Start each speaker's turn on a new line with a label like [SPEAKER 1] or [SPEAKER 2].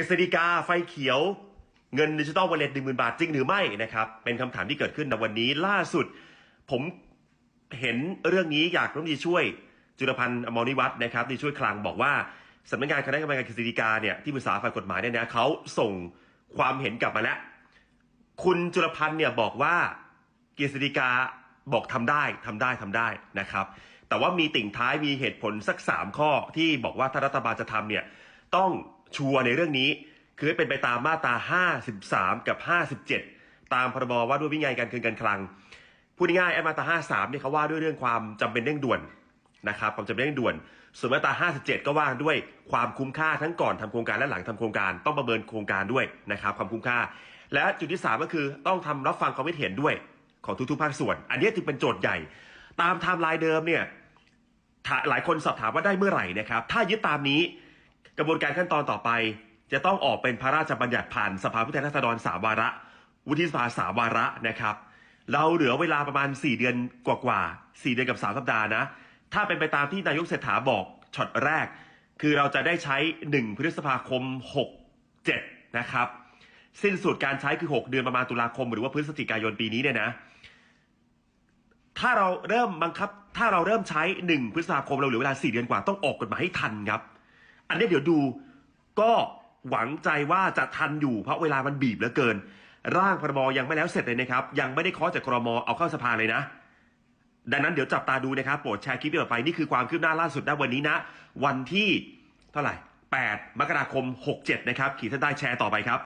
[SPEAKER 1] กฤษฎีกาไฟเขียวเงินดิจิตอลวอลเล็ตหนึ่งหมื่นบาทจริงหรือไม่นะครับ เป็นคำถามที่เกิดขึ้นในวันนี้ล่าสุด ผมเห็นเรื่องนี้อยากรัฐมนตรีช่วย จุลพันธ์อมรนิวัฒน์นะครับที่ช่วยคลังบอกว่าสำนักงานคณะกรรมการกฤษฎีกาเนี่ยที่ปรึกษาฝ่ายกฎหมายเนี่ยนะเขาส่งความเห็นกลับมาแล้ว คุณจุลพันธ์เนี่ยบอกว่ากฤษฎีกาบอกทำได้ทำได้ทำได้นะครับ แต่ว่ามีติ่งท้ายมีเหตุผลสัก 3 ข้อที่บอกว่าถ้ารัฐบาลจะทำเนี่ยต้อง ชัวร์ในเรื่องนี้ คือให้เป็นไปตามมาตรา 53 กับ 57 ตามพรบว่าด้วยวินัยการเงินการคลัง พูดง่ายๆมาตรา53เนี่ยเขาว่าด้วยเรื่องความจำเป็นเร่งด่วนนะครับความจำเป็นเร่งด่วน ส่วนมาตรา 57 ก็ว่าด้วยความคุ้มค่าทั้งก่อนทำโครงการและหลังทำโครงการ ต้องประเมินโครงการด้วยนะครับความคุ้มค่า และจุดที่ 3 ก็คือต้องทำรับฟังความคิดเห็นด้วยของทุกๆภาคส่วน อันนี้จึงเป็นโจทย์ใหญ่ ตามไทม์ไลน์เดิมเนี่ยหลายคนสอบถามว่าได้เมื่อไหร่นะครับ ถ้ายึดตามนี้ กระบวนการขั้นตอนต่อไป จะต้องออกเป็นพระราชบัญญัติผ่านสภาผู้แทนราษฎรสามวาระ วุฒิสภาสามวาระนะครับ เราเหลือเวลาประมาณ 4 เดือนกว่าๆ4เดือนกับ 3 สัปดาห์นะ ถ้าเป็นไปตามที่นายกเศรษฐาบอกช็อตแรก คือเราจะได้ใช้ 1 พฤษภาคม 67 นะครับ สิ้นสุดการใช้คือ 6 เดือนประมาณตุลาคม หรือว่าพฤศจิกายนปีนี้เนี่ยนะถ้าเราเริ่มบังคับ ถ้าเราเริ่มใช้ 1 พฤษภาคมเราเหลือเวลา 4 เดือนกว่าต้องออกกฎหมายให้ทันครับ อันนี้เดี๋ยวดูก็หวังใจว่าจะทันอยู่เพราะเวลามันบีบเหลือเกิน ร่างพรบยังไม่แล้วเสร็จเลยนะครับ ยังไม่ได้เคาะจากกรมเอาเข้าสภาเลยนะ ดังนั้นเดี๋ยวจับตาดูนะครับโปรดแชร์คลิปนี้ต่อไปนี่คือความคืบหน้าล่าสุดณวันนี้นะ วันที่เท่าไหร่ 8 มกราคม 67 นะครับ ขีดเส้นใต้แชร์ต่อไปครับ